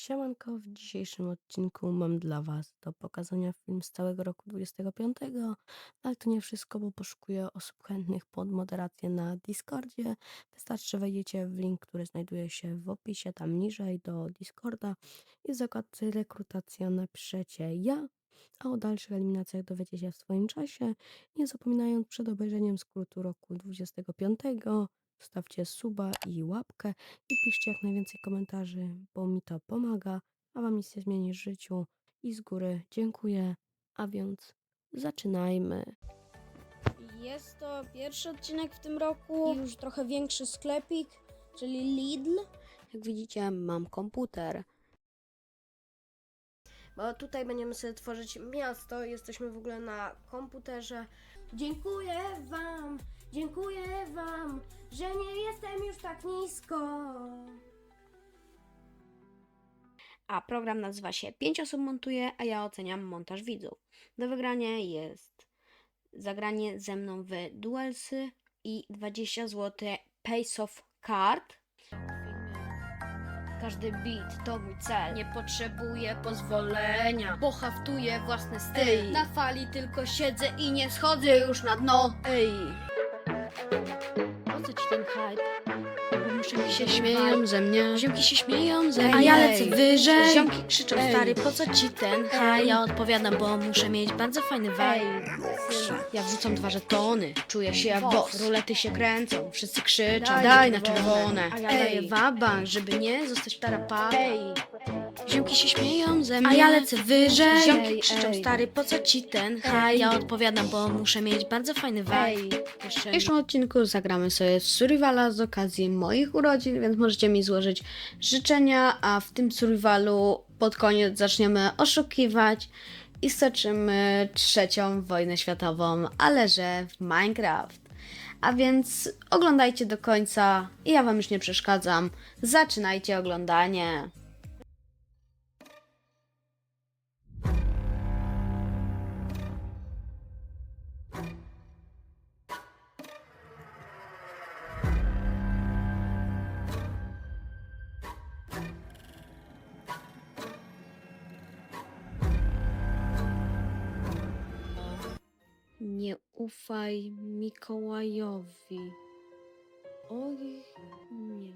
Siemanko, w dzisiejszym odcinku mam dla Was do pokazania film z całego roku 25, ale to nie wszystko, bo poszukuję osób chętnych pod moderację na Discordzie. Wystarczy, wejdziecie w link, który znajduje się w opisie tam niżej do Discorda i w zakładce rekrutacja napiszecie ja, a o dalszych eliminacjach dowiecie się w swoim czasie. Nie zapominając przed obejrzeniem skrótu roku 25, stawcie suba i łapkę i piszcie jak najwięcej komentarzy, bo mi to pomaga, a wam nic nie zmieni w życiu. I z góry dziękuję, a więc zaczynajmy. Jest to pierwszy odcinek w tym roku. Już trochę większy sklepik, czyli Lidl. Jak widzicie, mam komputer. Bo tutaj będziemy sobie tworzyć miasto. Jesteśmy w ogóle na komputerze. Dziękuję Wam, dziękuję Wam, że nie jestem już tak nisko. A program nazywa się 5 osób montuje, a ja oceniam montaż widzów. Do wygrania jest zagranie ze mną w Duelsy i 20 zł Pace of Card. Każdy beat to mój cel. Nie potrzebuję pozwolenia, bo haftuję własny styl. Ej. Na fali tylko siedzę i nie schodzę już na dno. Ej, Po co ci ten hype? Muszę się śmieją ze mnie. Ziomki się śmieją ze mnie. A ja lecę wyżej. Ziomki krzyczą, Ej. stary, po co ci ten? Ej. Ja odpowiadam, bo muszę mieć bardzo fajny vibe. Ja wrzucam dwa żetony, czuję się jak Boss. Rulety się kręcą, wszyscy krzyczą, Daj na czerwone. A ja Ej. daję wabank, żeby nie zostać tarapata. ej, Ziomki się śmieją ze mnie. A ja lecę wyżej. Ziomki krzyczą, stary, po co ci ten haj? Ja odpowiadam, bo muszę mieć bardzo fajny vibe. W dzisiejszym odcinku zagramy sobie w Survivala z okazji moich urodzin, więc możecie mi złożyć życzenia, a w tym Survivalu pod koniec zaczniemy oszukiwać i stoczymy trzecią wojnę światową, ale że w Minecraft. A więc oglądajcie do końca i ja wam już nie przeszkadzam. Zaczynajcie oglądanie. Nie ufaj Mikołajowi. Oj, nie.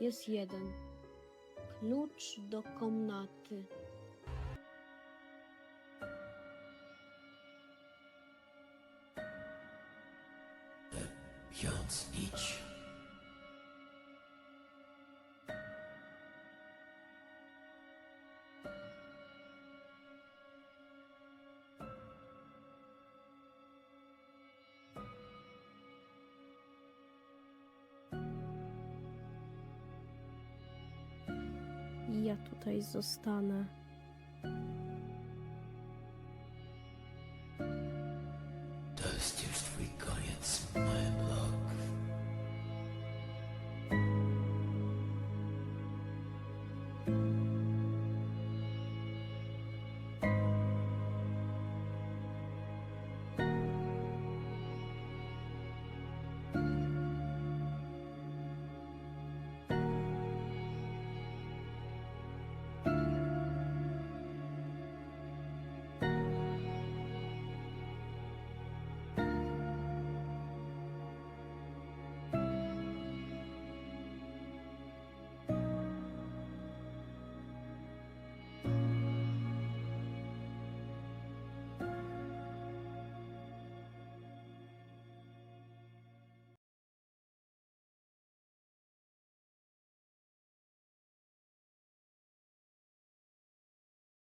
Jest jeden. Klucz do komnaty. Idź. I ja tutaj zostanę. To jest już twój koniec, my blok.